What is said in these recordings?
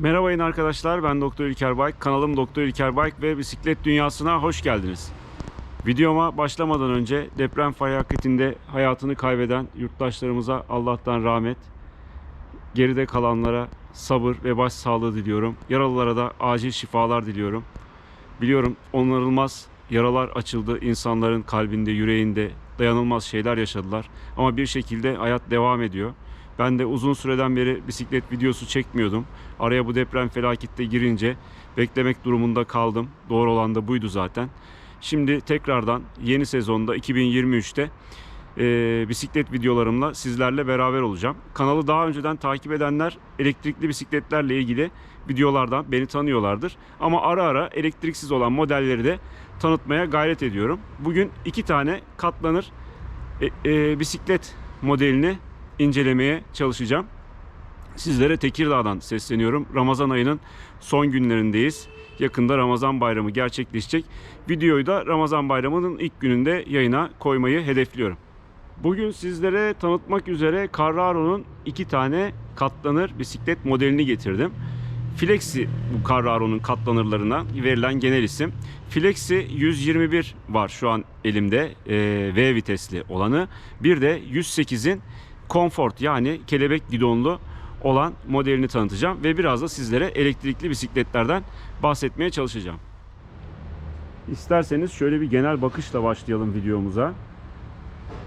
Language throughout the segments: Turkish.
Merhabayın arkadaşlar ben Doktor İlker Bayk. Kanalım Doktor İlker Bayk ve bisiklet dünyasına hoş geldiniz. Videoma başlamadan önce deprem felaketinde hayatını kaybeden yurttaşlarımıza Allah'tan rahmet, geride kalanlara sabır ve başsağlığı diliyorum. Yaralılara da acil şifalar diliyorum. Biliyorum onarılmaz yaralar açıldı. insanların kalbinde, yüreğinde dayanılmaz şeyler yaşadılar. Ama bir şekilde hayat devam ediyor. Ben de uzun süreden beri bisiklet videosu çekmiyordum. Araya bu deprem felakette girince beklemek durumunda kaldım. Doğru olan da buydu zaten. Şimdi tekrardan yeni sezonda 2023'te e, bisiklet videolarımla sizlerle beraber olacağım. Kanalı daha önceden takip edenler elektrikli bisikletlerle ilgili videolardan beni tanıyorlardır. Ama ara ara elektriksiz olan modelleri de tanıtmaya gayret ediyorum. Bugün iki tane katlanır e, e, bisiklet modelini incelemeye çalışacağım. Sizlere Tekirdağ'dan sesleniyorum. Ramazan ayının son günlerindeyiz. Yakında Ramazan bayramı gerçekleşecek. Videoyu da Ramazan bayramının ilk gününde yayına koymayı hedefliyorum. Bugün sizlere tanıtmak üzere Carraro'nun iki tane katlanır bisiklet modelini getirdim. Flexi bu Carraro'nun katlanırlarına verilen genel isim. Flexi 121 var şu an elimde e, V vitesli olanı. Bir de 108'in Comfort yani kelebek gidonlu olan modelini tanıtacağım ve biraz da sizlere elektrikli bisikletlerden bahsetmeye çalışacağım. İsterseniz şöyle bir genel bakışla başlayalım videomuza.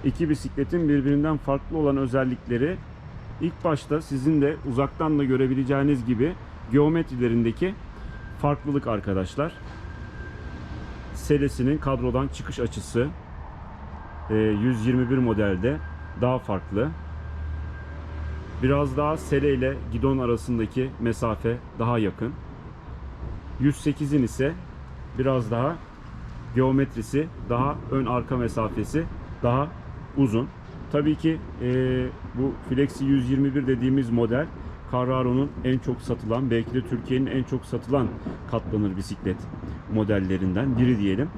İki bisikletin birbirinden farklı olan özellikleri ilk başta sizin de uzaktan da görebileceğiniz gibi geometrilerindeki farklılık arkadaşlar. Selesinin kadrodan çıkış açısı e, 121 modelde daha farklı. Biraz daha sele ile gidon arasındaki mesafe daha yakın. 108'in ise biraz daha geometrisi, daha ön arka mesafesi daha uzun. Tabii ki e, bu Flexi 121 dediğimiz model Carraro'nun en çok satılan, belki de Türkiye'nin en çok satılan katlanır bisiklet modellerinden biri diyelim.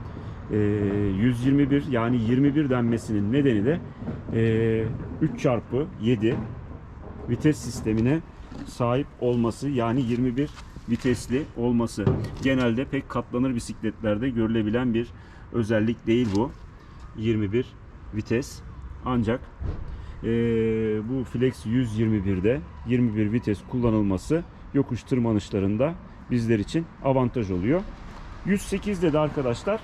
E, 121 yani 21 denmesinin nedeni de e, 3 çarpı 7 vites sistemine sahip olması yani 21 vitesli olması. Genelde pek katlanır bisikletlerde görülebilen bir özellik değil bu. 21 vites. Ancak eee, bu Flex 121'de 21 vites kullanılması yokuş tırmanışlarında bizler için avantaj oluyor. 108'de de arkadaşlar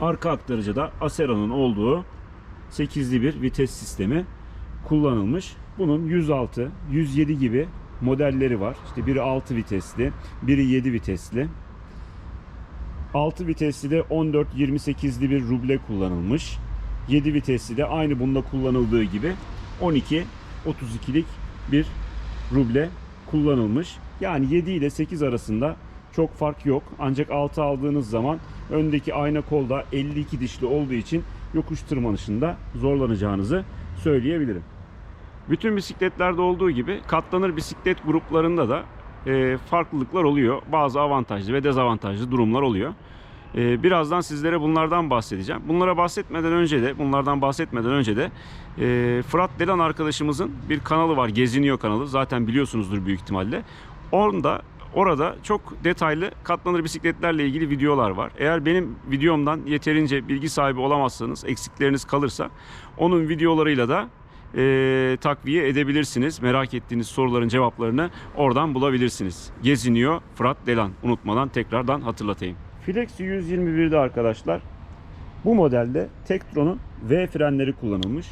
arka aktarıcıda Acera'nın olduğu 8'li bir vites sistemi kullanılmış. Bunun 106, 107 gibi modelleri var. İşte biri 6 vitesli, biri 7 vitesli. 6 vitesli de 14-28'li bir ruble kullanılmış. 7 vitesli de aynı bunda kullanıldığı gibi 12-32'lik bir ruble kullanılmış. Yani 7 ile 8 arasında çok fark yok. Ancak 6 aldığınız zaman öndeki ayna kolda 52 dişli olduğu için yokuş tırmanışında zorlanacağınızı söyleyebilirim. Bütün bisikletlerde olduğu gibi katlanır bisiklet gruplarında da e, farklılıklar oluyor. Bazı avantajlı ve dezavantajlı durumlar oluyor. E, birazdan sizlere bunlardan bahsedeceğim. Bunlara bahsetmeden önce de, bunlardan bahsetmeden önce de e, Fırat Delan arkadaşımızın bir kanalı var. Geziniyor kanalı. Zaten biliyorsunuzdur büyük ihtimalle. Orada Orada çok detaylı katlanır bisikletlerle ilgili videolar var. Eğer benim videomdan yeterince bilgi sahibi olamazsanız, eksikleriniz kalırsa onun videolarıyla da e, takviye edebilirsiniz. Merak ettiğiniz soruların cevaplarını oradan bulabilirsiniz. Geziniyor Fırat Delan. Unutmadan tekrardan hatırlatayım. Flexi 121'de arkadaşlar bu modelde Tektron'un V frenleri kullanılmış.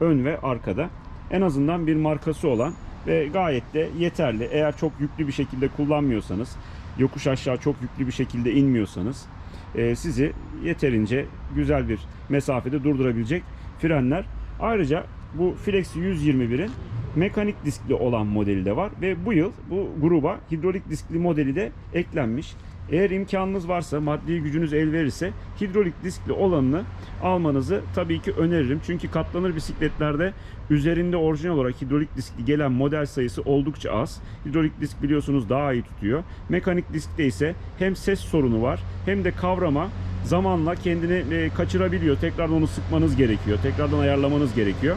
Ön ve arkada. En azından bir markası olan ve gayet de yeterli. Eğer çok yüklü bir şekilde kullanmıyorsanız, yokuş aşağı çok yüklü bir şekilde inmiyorsanız e, sizi yeterince güzel bir mesafede durdurabilecek frenler. Ayrıca bu Flex 121'in mekanik diskli olan modeli de var ve bu yıl bu gruba hidrolik diskli modeli de eklenmiş. Eğer imkanınız varsa, maddi gücünüz el verirse hidrolik diskli olanını almanızı tabii ki öneririm. Çünkü katlanır bisikletlerde üzerinde orijinal olarak hidrolik diskli gelen model sayısı oldukça az. Hidrolik disk biliyorsunuz daha iyi tutuyor. Mekanik diskte ise hem ses sorunu var hem de kavrama zamanla kendini e, kaçırabiliyor. Tekrardan onu sıkmanız gerekiyor. Tekrardan ayarlamanız gerekiyor.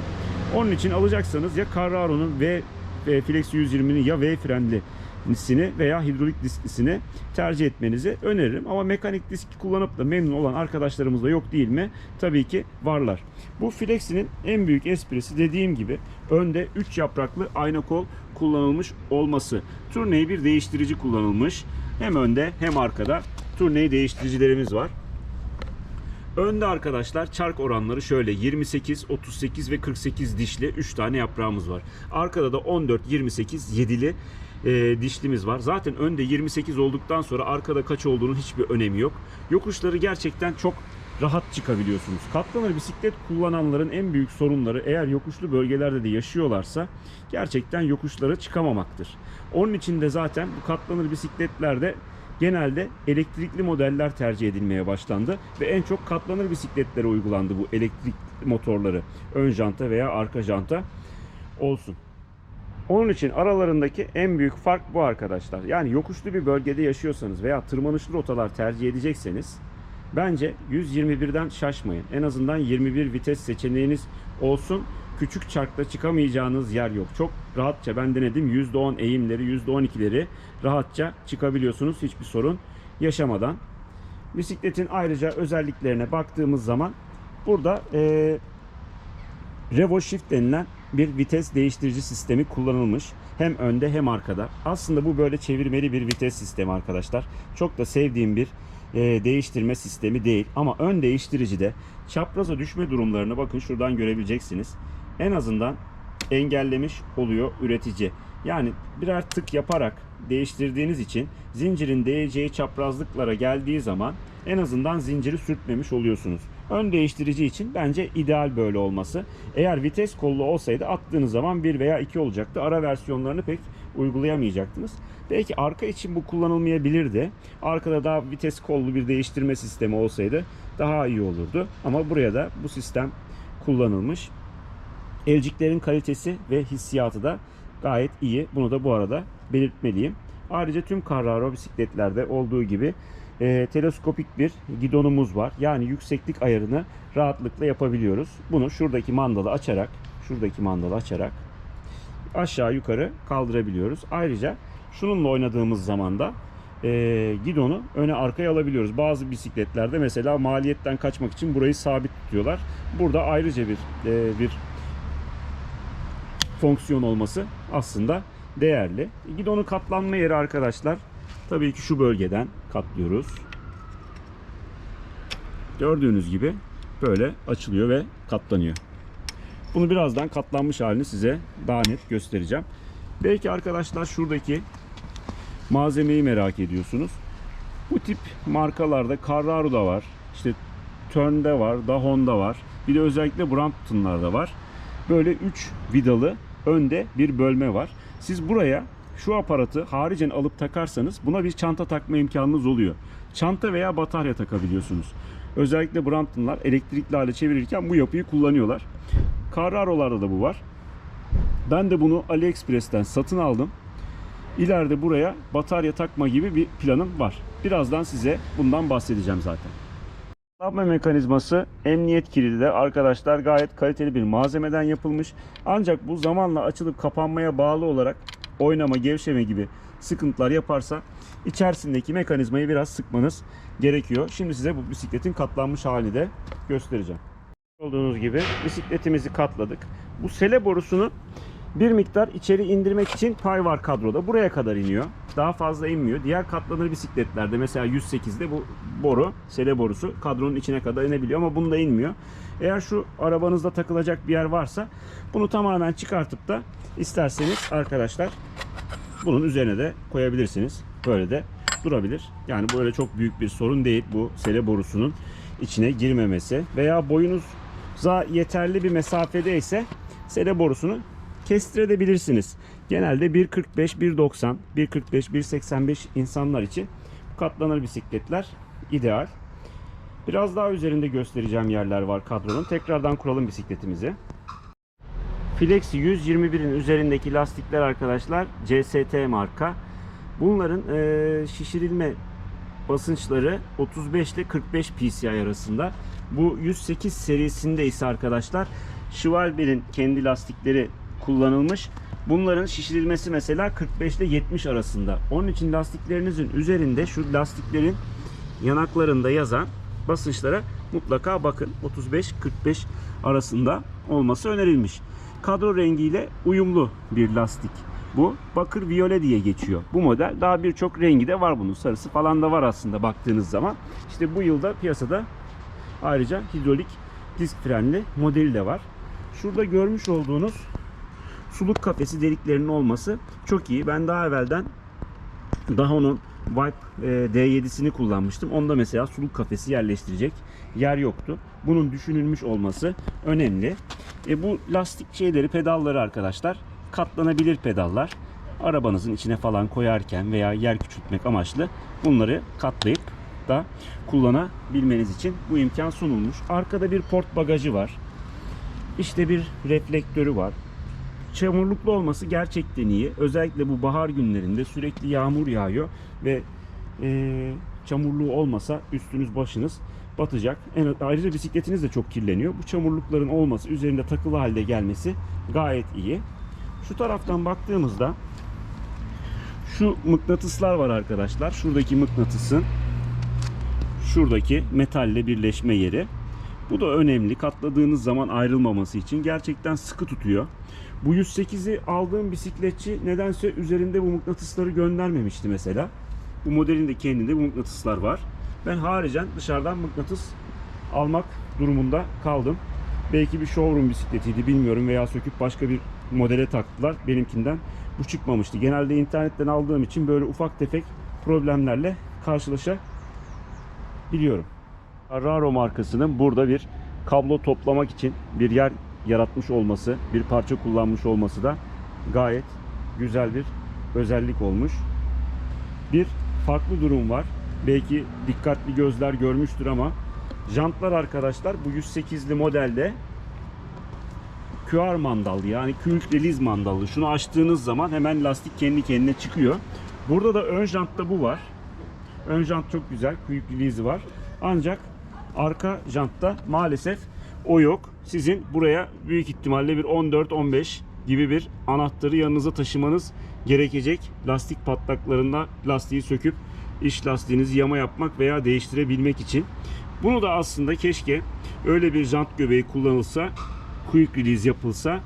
Onun için alacaksanız ya Carraro'nun V Flex 120'nin ya V frenli disklisini veya hidrolik disklisini tercih etmenizi öneririm. Ama mekanik disk kullanıp da memnun olan arkadaşlarımız da yok değil mi? Tabii ki varlar. Bu Flexi'nin en büyük esprisi dediğim gibi önde 3 yapraklı ayna kol kullanılmış olması. Turneyi bir değiştirici kullanılmış. Hem önde hem arkada turneyi değiştiricilerimiz var. Önde arkadaşlar çark oranları şöyle 28, 38 ve 48 dişli 3 tane yaprağımız var. Arkada da 14, 28, 7'li e, dişlimiz var. Zaten önde 28 olduktan sonra arkada kaç olduğunun hiçbir önemi yok. Yokuşları gerçekten çok rahat çıkabiliyorsunuz. Katlanır bisiklet kullananların en büyük sorunları eğer yokuşlu bölgelerde de yaşıyorlarsa gerçekten yokuşlara çıkamamaktır. Onun için de zaten bu katlanır bisikletlerde genelde elektrikli modeller tercih edilmeye başlandı ve en çok katlanır bisikletlere uygulandı bu elektrik motorları. Ön janta veya arka janta olsun. Onun için aralarındaki en büyük fark bu arkadaşlar. Yani yokuşlu bir bölgede yaşıyorsanız veya tırmanışlı rotalar tercih edecekseniz bence 121'den şaşmayın. En azından 21 vites seçeneğiniz olsun. Küçük çarkta çıkamayacağınız yer yok. Çok rahatça ben denedim. %10 eğimleri, %12'leri rahatça çıkabiliyorsunuz hiçbir sorun yaşamadan. Bisikletin ayrıca özelliklerine baktığımız zaman burada eee Revo Shift denilen bir vites değiştirici sistemi kullanılmış. Hem önde hem arkada. Aslında bu böyle çevirmeli bir vites sistemi arkadaşlar. Çok da sevdiğim bir e, değiştirme sistemi değil. Ama ön değiştiricide çapraza düşme durumlarını bakın şuradan görebileceksiniz. En azından engellemiş oluyor üretici. Yani birer tık yaparak değiştirdiğiniz için zincirin değeceği çaprazlıklara geldiği zaman en azından zinciri sürtmemiş oluyorsunuz. Ön değiştirici için bence ideal böyle olması. Eğer vites kollu olsaydı attığınız zaman 1 veya 2 olacaktı. Ara versiyonlarını pek uygulayamayacaktınız. Belki arka için bu kullanılmayabilirdi. Arkada daha vites kollu bir değiştirme sistemi olsaydı daha iyi olurdu. Ama buraya da bu sistem kullanılmış. Elciklerin kalitesi ve hissiyatı da gayet iyi. Bunu da bu arada belirtmeliyim. Ayrıca tüm Carraro bisikletlerde olduğu gibi e, teleskopik bir gidonumuz var. Yani yükseklik ayarını rahatlıkla yapabiliyoruz. Bunu şuradaki mandalı açarak, şuradaki mandalı açarak aşağı yukarı kaldırabiliyoruz. Ayrıca şununla oynadığımız zaman da e, gidonu öne arkaya alabiliyoruz. Bazı bisikletlerde mesela maliyetten kaçmak için burayı sabit tutuyorlar. Burada ayrıca bir e, bir fonksiyon olması aslında değerli. Gidonun katlanma yeri arkadaşlar tabii ki şu bölgeden katlıyoruz. Gördüğünüz gibi böyle açılıyor ve katlanıyor. Bunu birazdan katlanmış halini size daha net göstereceğim. Belki arkadaşlar şuradaki malzemeyi merak ediyorsunuz. Bu tip markalarda Carraro'da var. İşte Turn'de var, Dahon'da var. Bir de özellikle Brampton'larda var. Böyle 3 vidalı önde bir bölme var. Siz buraya şu aparatı haricen alıp takarsanız buna bir çanta takma imkanınız oluyor. Çanta veya batarya takabiliyorsunuz. Özellikle Brampton'lar elektrikli hale çevirirken bu yapıyı kullanıyorlar. Carraro'larda da bu var. Ben de bunu AliExpress'ten satın aldım. İleride buraya batarya takma gibi bir planım var. Birazdan size bundan bahsedeceğim zaten. Katlanma mekanizması emniyet kilidi de arkadaşlar gayet kaliteli bir malzemeden yapılmış. Ancak bu zamanla açılıp kapanmaya bağlı olarak oynama, gevşeme gibi sıkıntılar yaparsa içerisindeki mekanizmayı biraz sıkmanız gerekiyor. Şimdi size bu bisikletin katlanmış halini de göstereceğim. Olduğunuz gibi bisikletimizi katladık. Bu sele borusunu bir miktar içeri indirmek için pay var kadroda. Buraya kadar iniyor. Daha fazla inmiyor. Diğer katlanır bisikletlerde mesela 108'de bu boru, sele borusu kadronun içine kadar inebiliyor ama bunda inmiyor. Eğer şu arabanızda takılacak bir yer varsa bunu tamamen çıkartıp da isterseniz arkadaşlar bunun üzerine de koyabilirsiniz. Böyle de durabilir. Yani böyle çok büyük bir sorun değil bu sele borusunun içine girmemesi veya boyunuza yeterli bir mesafede ise sele borusunu kestirebilirsiniz. Genelde 1.45, 1.90, 1.45, 1.85 insanlar için katlanır bisikletler ideal. Biraz daha üzerinde göstereceğim yerler var kadronun. Tekrardan kuralım bisikletimizi. Flexi 121'in üzerindeki lastikler arkadaşlar CST marka. Bunların eee, şişirilme basınçları 35 ile 45 psi arasında. Bu 108 serisinde ise arkadaşlar Schwalbe'nin kendi lastikleri kullanılmış. Bunların şişirilmesi mesela 45 ile 70 arasında. Onun için lastiklerinizin üzerinde şu lastiklerin yanaklarında yazan basınçlara mutlaka bakın. 35-45 arasında olması önerilmiş. Kadro rengiyle uyumlu bir lastik. Bu bakır viyole diye geçiyor. Bu model daha birçok rengi de var bunun. Sarısı falan da var aslında baktığınız zaman. İşte bu yılda piyasada ayrıca hidrolik disk frenli modeli de var. Şurada görmüş olduğunuz suluk kafesi deliklerinin olması çok iyi. Ben daha evvelden Daho'nun Vibe e, D7'sini kullanmıştım. Onda mesela suluk kafesi yerleştirecek yer yoktu. Bunun düşünülmüş olması önemli. E, bu lastik şeyleri, pedalları arkadaşlar katlanabilir pedallar. Arabanızın içine falan koyarken veya yer küçültmek amaçlı bunları katlayıp da kullanabilmeniz için bu imkan sunulmuş. Arkada bir port bagajı var. İşte bir reflektörü var. Çamurluklu olması gerçekten iyi. Özellikle bu bahar günlerinde sürekli yağmur yağıyor ve e, çamurluğu olmasa üstünüz başınız batacak. En, ayrıca bisikletiniz de çok kirleniyor. Bu çamurlukların olması, üzerinde takılı halde gelmesi gayet iyi. Şu taraftan baktığımızda şu mıknatıslar var arkadaşlar. Şuradaki mıknatısın şuradaki metalle birleşme yeri. Bu da önemli. Katladığınız zaman ayrılmaması için gerçekten sıkı tutuyor. Bu 108'i aldığım bisikletçi nedense üzerinde bu mıknatısları göndermemişti mesela. Bu modelin de kendinde bu mıknatıslar var. Ben haricen dışarıdan mıknatıs almak durumunda kaldım. Belki bir showroom bisikletiydi bilmiyorum veya söküp başka bir modele taktılar. Benimkinden bu çıkmamıştı. Genelde internetten aldığım için böyle ufak tefek problemlerle karşılaşabiliyorum. Carraro markasının burada bir kablo toplamak için bir yer yaratmış olması, bir parça kullanmış olması da gayet güzel bir özellik olmuş. Bir farklı durum var. Belki dikkatli gözler görmüştür ama jantlar arkadaşlar bu 108'li modelde QR mandallı yani release mandallı. Şunu açtığınız zaman hemen lastik kendi kendine çıkıyor. Burada da ön jantta bu var. Ön jant çok güzel. Release'i var. Ancak arka jantta maalesef o yok. Sizin buraya büyük ihtimalle bir 14-15 gibi bir anahtarı yanınıza taşımanız gerekecek. Lastik patlaklarında lastiği söküp iç lastiğinizi yama yapmak veya değiştirebilmek için. Bunu da aslında keşke öyle bir jant göbeği kullanılsa, quick release yapılsa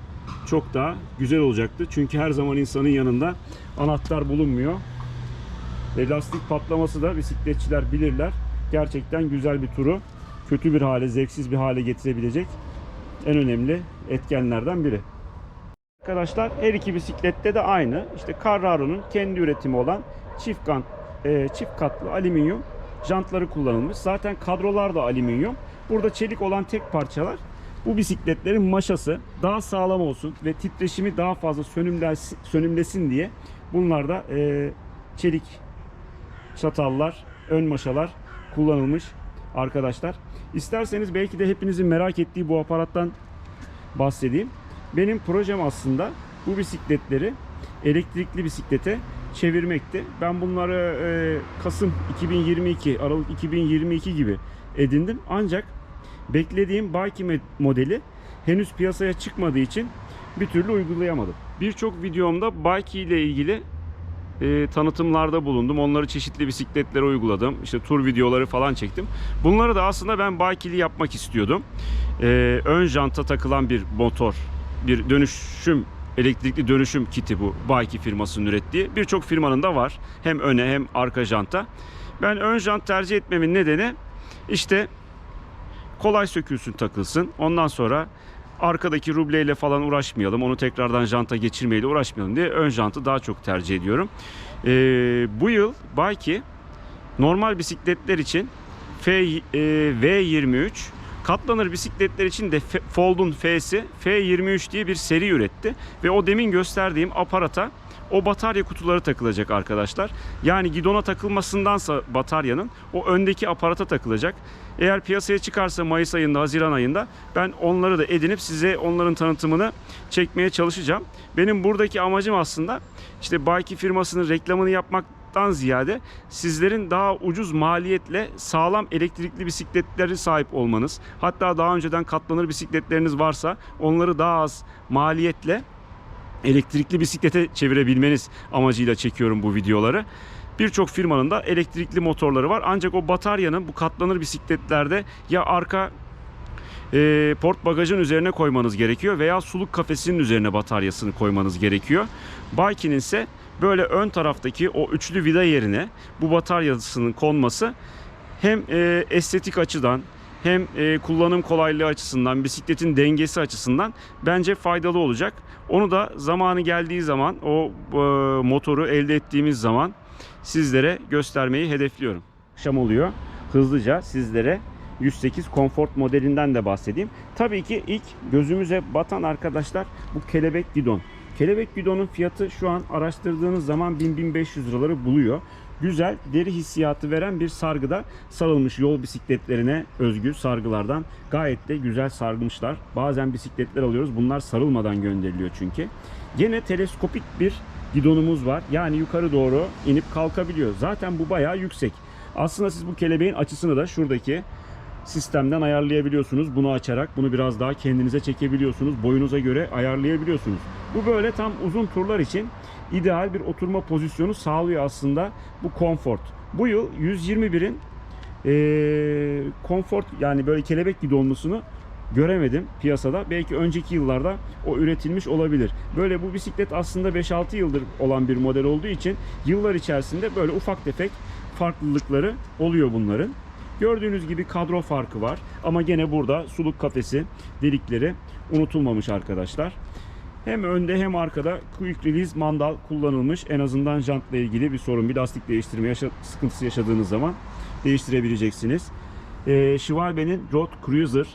çok daha güzel olacaktı. Çünkü her zaman insanın yanında anahtar bulunmuyor. Ve lastik patlaması da bisikletçiler bilirler. Gerçekten güzel bir turu kötü bir hale, zevksiz bir hale getirebilecek en önemli etkenlerden biri. Arkadaşlar her iki bisiklette de aynı. İşte Carraro'nun kendi üretimi olan çift kant, e, çift katlı alüminyum jantları kullanılmış. Zaten kadrolar da alüminyum. Burada çelik olan tek parçalar bu bisikletlerin maşası daha sağlam olsun ve titreşimi daha fazla sönümlesin, sönümlesin diye bunlarda e, çelik çatallar, ön maşalar kullanılmış arkadaşlar. İsterseniz belki de hepinizin merak ettiği bu aparattan bahsedeyim. Benim projem aslında bu bisikletleri elektrikli bisiklete çevirmekti. Ben bunları e, Kasım 2022, Aralık 2022 gibi edindim. Ancak beklediğim Bike modeli henüz piyasaya çıkmadığı için bir türlü uygulayamadım. Birçok videomda Bike ile ilgili e, tanıtımlarda bulundum. Onları çeşitli bisikletlere uyguladım. İşte tur videoları falan çektim. Bunları da aslında ben Bike'li yapmak istiyordum. E, ön janta takılan bir motor, bir dönüşüm elektrikli dönüşüm kiti bu Bike firmasının ürettiği. Birçok firmanın da var. Hem öne hem arka janta. Ben ön jant tercih etmemin nedeni işte kolay sökülsün takılsın. Ondan sonra arkadaki rubleyle falan uğraşmayalım. Onu tekrardan janta geçirmeyle uğraşmayalım diye ön jantı daha çok tercih ediyorum. Ee, bu yıl Bike normal bisikletler için F, e, V23 katlanır bisikletler için de Fold'un F'si F23 diye bir seri üretti. Ve o demin gösterdiğim aparata o batarya kutuları takılacak arkadaşlar. Yani gidona takılmasındansa bataryanın o öndeki aparata takılacak. Eğer piyasaya çıkarsa Mayıs ayında, Haziran ayında ben onları da edinip size onların tanıtımını çekmeye çalışacağım. Benim buradaki amacım aslında işte Bike firmasının reklamını yapmaktan ziyade sizlerin daha ucuz maliyetle sağlam elektrikli bisikletleri sahip olmanız. Hatta daha önceden katlanır bisikletleriniz varsa onları daha az maliyetle elektrikli bisiklete çevirebilmeniz amacıyla çekiyorum bu videoları. Birçok firmanın da elektrikli motorları var. Ancak o bataryanın bu katlanır bisikletlerde ya arka e, port bagajın üzerine koymanız gerekiyor veya suluk kafesinin üzerine bataryasını koymanız gerekiyor. Bike'nin ise böyle ön taraftaki o üçlü vida yerine bu bataryasının konması hem e, estetik açıdan hem e, kullanım kolaylığı açısından, bisikletin dengesi açısından bence faydalı olacak. Onu da zamanı geldiği zaman o e, motoru elde ettiğimiz zaman sizlere göstermeyi hedefliyorum. Akşam oluyor. Hızlıca sizlere 108 Comfort modelinden de bahsedeyim. Tabii ki ilk gözümüze batan arkadaşlar bu kelebek gidon. Kelebek gidonun fiyatı şu an araştırdığınız zaman 1000-1500 liraları buluyor. Güzel deri hissiyatı veren bir sargıda sarılmış yol bisikletlerine özgü sargılardan gayet de güzel sarmışlar. Bazen bisikletler alıyoruz bunlar sarılmadan gönderiliyor çünkü. Gene teleskopik bir gidonumuz var. Yani yukarı doğru inip kalkabiliyor. Zaten bu bayağı yüksek. Aslında siz bu kelebeğin açısını da şuradaki sistemden ayarlayabiliyorsunuz. Bunu açarak bunu biraz daha kendinize çekebiliyorsunuz. Boyunuza göre ayarlayabiliyorsunuz. Bu böyle tam uzun turlar için ideal bir oturma pozisyonu sağlıyor aslında bu Comfort. Bu yıl 121'in eee Comfort yani böyle kelebek gidonlusunu göremedim piyasada. Belki önceki yıllarda o üretilmiş olabilir. Böyle bu bisiklet aslında 5-6 yıldır olan bir model olduğu için yıllar içerisinde böyle ufak tefek farklılıkları oluyor bunların. Gördüğünüz gibi kadro farkı var ama gene burada suluk kafesi delikleri unutulmamış arkadaşlar. Hem önde hem arkada quick release mandal kullanılmış. En azından jantla ilgili bir sorun, bir lastik değiştirme yaşa- sıkıntısı yaşadığınız zaman değiştirebileceksiniz. Ee, Schwalbe'nin Road Cruiser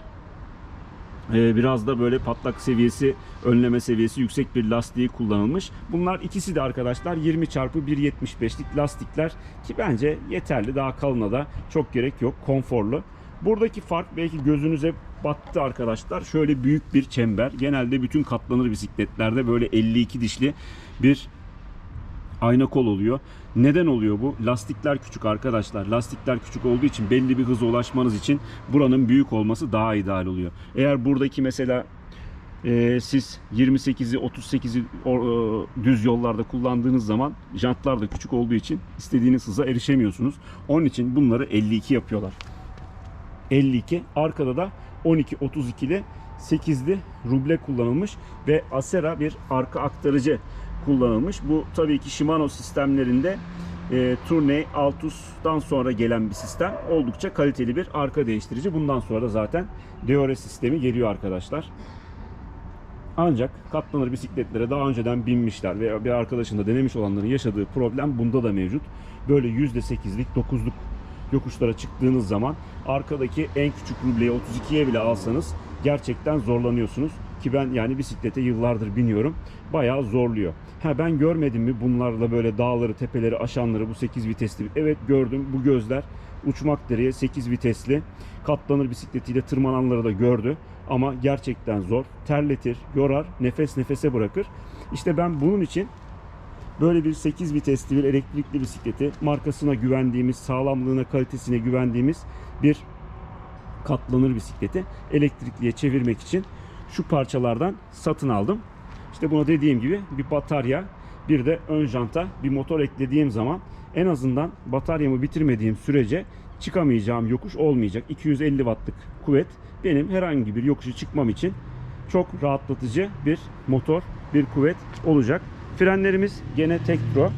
ee, biraz da böyle patlak seviyesi, önleme seviyesi yüksek bir lastiği kullanılmış. Bunlar ikisi de arkadaşlar 20 çarpı 1.75'lik lastikler ki bence yeterli. Daha kalına da çok gerek yok. Konforlu. Buradaki fark belki gözünüze battı arkadaşlar. Şöyle büyük bir çember. Genelde bütün katlanır bisikletlerde böyle 52 dişli bir ayna kol oluyor. Neden oluyor bu? Lastikler küçük arkadaşlar. Lastikler küçük olduğu için belli bir hıza ulaşmanız için buranın büyük olması daha ideal oluyor. Eğer buradaki mesela e, siz 28'i 38'i o- e, düz yollarda kullandığınız zaman jantlar da küçük olduğu için istediğiniz hıza erişemiyorsunuz. Onun için bunları 52 yapıyorlar. 52 arkada da 12 32'li 8'li ruble kullanılmış ve Acera bir arka aktarıcı kullanılmış. Bu tabii ki Shimano sistemlerinde e, Tourney Altus'tan sonra gelen bir sistem. Oldukça kaliteli bir arka değiştirici. Bundan sonra da zaten Deore sistemi geliyor arkadaşlar. Ancak katlanır bisikletlere daha önceden binmişler veya bir arkadaşın da denemiş olanların yaşadığı problem bunda da mevcut. Böyle %8'lik 9'luk yokuşlara çıktığınız zaman arkadaki en küçük rubleyi 32'ye bile alsanız gerçekten zorlanıyorsunuz. Ki ben yani bisiklete yıllardır biniyorum. Bayağı zorluyor. Ha ben görmedim mi bunlarla böyle dağları, tepeleri aşanları bu 8 vitesli? Evet gördüm. Bu gözler uçmak dereye 8 vitesli katlanır bisikletiyle tırmananları da gördü. Ama gerçekten zor. Terletir, yorar, nefes nefese bırakır. İşte ben bunun için böyle bir 8 vitesli bir elektrikli bisikleti markasına güvendiğimiz, sağlamlığına, kalitesine güvendiğimiz bir katlanır bisikleti elektrikliye çevirmek için şu parçalardan satın aldım. İşte buna dediğim gibi bir batarya, bir de ön janta bir motor eklediğim zaman en azından bataryamı bitirmediğim sürece çıkamayacağım yokuş olmayacak. 250 wattlık kuvvet benim herhangi bir yokuşu çıkmam için çok rahatlatıcı bir motor, bir kuvvet olacak. Frenlerimiz gene Tektro.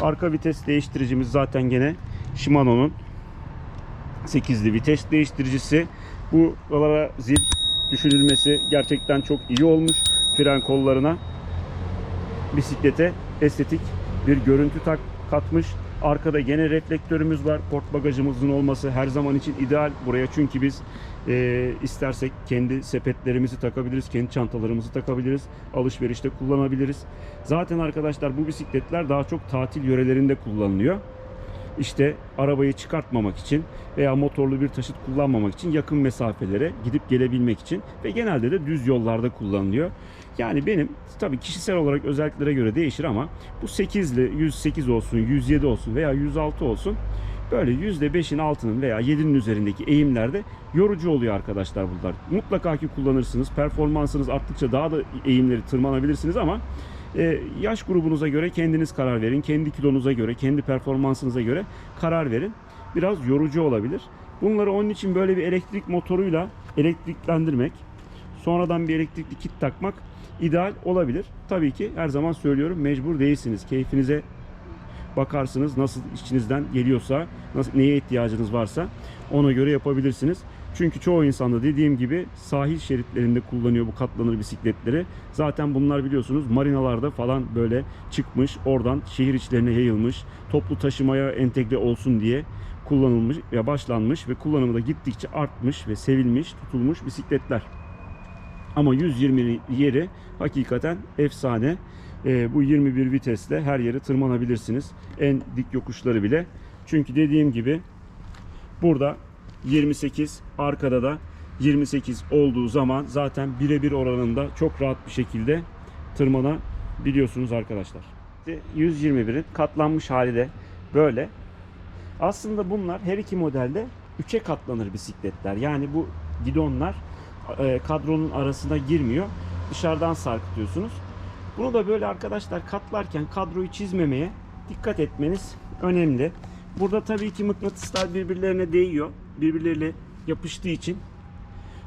Arka vites değiştiricimiz zaten gene Shimano'nun 8'li vites değiştiricisi. Bu buralara zil düşünülmesi gerçekten çok iyi olmuş. Fren kollarına bisiklete estetik bir görüntü tak, katmış. Arkada gene reflektörümüz var. Port bagajımızın olması her zaman için ideal buraya çünkü biz e, istersek kendi sepetlerimizi takabiliriz, kendi çantalarımızı takabiliriz, alışverişte kullanabiliriz. Zaten arkadaşlar bu bisikletler daha çok tatil yörelerinde kullanılıyor işte arabayı çıkartmamak için veya motorlu bir taşıt kullanmamak için yakın mesafelere gidip gelebilmek için ve genelde de düz yollarda kullanılıyor. Yani benim tabii kişisel olarak özelliklere göre değişir ama bu 8'li 108 olsun, 107 olsun veya 106 olsun böyle %5'in altının veya 7'nin üzerindeki eğimlerde yorucu oluyor arkadaşlar bunlar. Mutlaka ki kullanırsınız. Performansınız arttıkça daha da eğimleri tırmanabilirsiniz ama E, yaş grubunuza göre kendiniz karar verin. Kendi kilonuza göre, kendi performansınıza göre karar verin. Biraz yorucu olabilir. Bunları onun için böyle bir elektrik motoruyla elektriklendirmek, sonradan bir elektrikli kit takmak ideal olabilir. Tabii ki her zaman söylüyorum mecbur değilsiniz. Keyfinize bakarsınız nasıl içinizden geliyorsa, nasıl neye ihtiyacınız varsa ona göre yapabilirsiniz. Çünkü çoğu insanda dediğim gibi sahil şeritlerinde kullanıyor bu katlanır bisikletleri. Zaten bunlar biliyorsunuz marinalarda falan böyle çıkmış, oradan şehir içlerine yayılmış, toplu taşımaya entegre olsun diye kullanılmış ya başlanmış ve kullanımı da gittikçe artmış ve sevilmiş, tutulmuş bisikletler. Ama 120 yeri hakikaten efsane. Ee, bu 21 vitesle her yere tırmanabilirsiniz. En dik yokuşları bile. Çünkü dediğim gibi burada 28 arkada da 28 olduğu zaman zaten birebir oranında çok rahat bir şekilde tırmanabiliyorsunuz arkadaşlar. 121'in katlanmış hali de böyle. Aslında bunlar her iki modelde 3'e katlanır bisikletler. Yani bu gidonlar e, kadronun arasına girmiyor. Dışarıdan sarkıtıyorsunuz. Bunu da böyle arkadaşlar katlarken kadroyu çizmemeye dikkat etmeniz önemli. Burada tabii ki mıknatıslar birbirlerine değiyor. Birbirleriyle yapıştığı için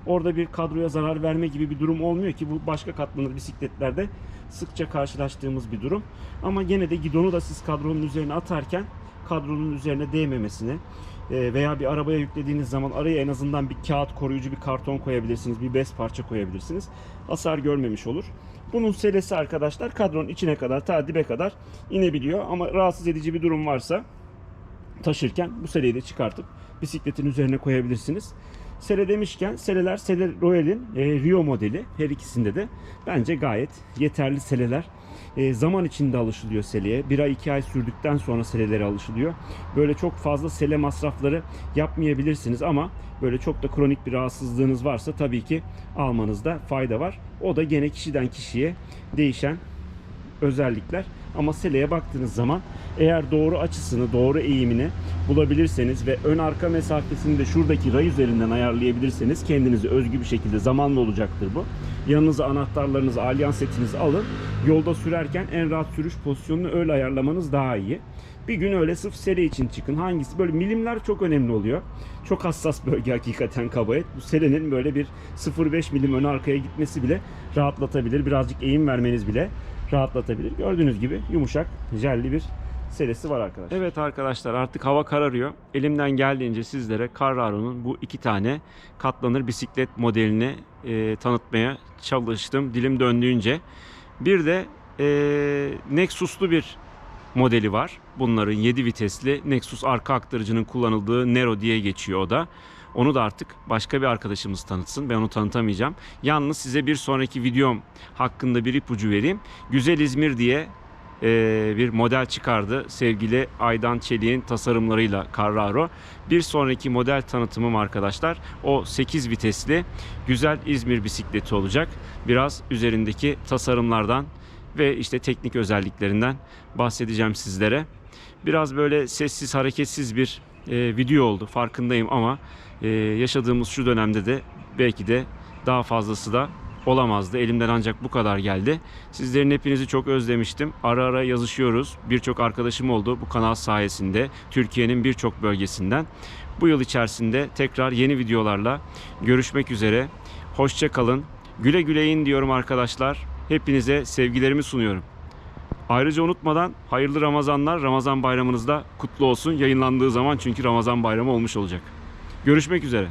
orada bir kadroya zarar verme gibi bir durum olmuyor ki bu başka katlanır bisikletlerde sıkça karşılaştığımız bir durum. Ama gene de gidonu da siz kadronun üzerine atarken kadronun üzerine değmemesine e, veya bir arabaya yüklediğiniz zaman araya en azından bir kağıt koruyucu bir karton koyabilirsiniz. Bir bez parça koyabilirsiniz. Hasar görmemiş olur. Bunun selesi arkadaşlar kadronun içine kadar ta dibe kadar inebiliyor. Ama rahatsız edici bir durum varsa taşırken bu seleyi de çıkartıp bisikletin üzerine koyabilirsiniz. Sele demişken seleler Sele Royal'in e, Rio modeli her ikisinde de bence gayet yeterli seleler. E, zaman içinde alışılıyor seleye. Bir ay iki ay sürdükten sonra selelere alışılıyor. Böyle çok fazla sele masrafları yapmayabilirsiniz ama böyle çok da kronik bir rahatsızlığınız varsa tabii ki almanızda fayda var. O da gene kişiden kişiye değişen özellikler. Ama seleye baktığınız zaman eğer doğru açısını, doğru eğimini bulabilirseniz ve ön arka mesafesini de şuradaki ray üzerinden ayarlayabilirseniz kendinize özgü bir şekilde zamanla olacaktır bu. Yanınıza anahtarlarınızı, alyans setinizi alın. Yolda sürerken en rahat sürüş pozisyonunu öyle ayarlamanız daha iyi. Bir gün öyle sırf sele için çıkın. Hangisi? Böyle milimler çok önemli oluyor. Çok hassas bölge hakikaten kabayet. Bu selenin böyle bir 0.5 milim ön arkaya gitmesi bile rahatlatabilir. Birazcık eğim vermeniz bile rahatlatabilir. Gördüğünüz gibi yumuşak, jelli bir selesi var arkadaşlar. Evet arkadaşlar artık hava kararıyor. Elimden geldiğince sizlere Carraro'nun bu iki tane katlanır bisiklet modelini e, tanıtmaya çalıştım dilim döndüğünce. Bir de e, Nexus'lu bir modeli var. Bunların 7 vitesli Nexus arka aktarıcının kullanıldığı Nero diye geçiyor o da. Onu da artık başka bir arkadaşımız tanıtsın. Ben onu tanıtamayacağım. Yalnız size bir sonraki videom hakkında bir ipucu vereyim. Güzel İzmir diye e, bir model çıkardı. Sevgili Aydan Çelik'in tasarımlarıyla Carraro. Bir sonraki model tanıtımım arkadaşlar o 8 vitesli güzel İzmir bisikleti olacak. Biraz üzerindeki tasarımlardan ve işte teknik özelliklerinden bahsedeceğim sizlere. Biraz böyle sessiz hareketsiz bir e, video oldu farkındayım ama e, yaşadığımız şu dönemde de belki de daha fazlası da olamazdı. Elimden ancak bu kadar geldi. Sizlerin hepinizi çok özlemiştim. Ara ara yazışıyoruz. Birçok arkadaşım oldu bu kanal sayesinde. Türkiye'nin birçok bölgesinden. Bu yıl içerisinde tekrar yeni videolarla görüşmek üzere. Hoşça kalın. Güle güleyin diyorum arkadaşlar. Hepinize sevgilerimi sunuyorum. Ayrıca unutmadan hayırlı Ramazanlar. Ramazan bayramınız da kutlu olsun. Yayınlandığı zaman çünkü Ramazan bayramı olmuş olacak. Görüşmek üzere.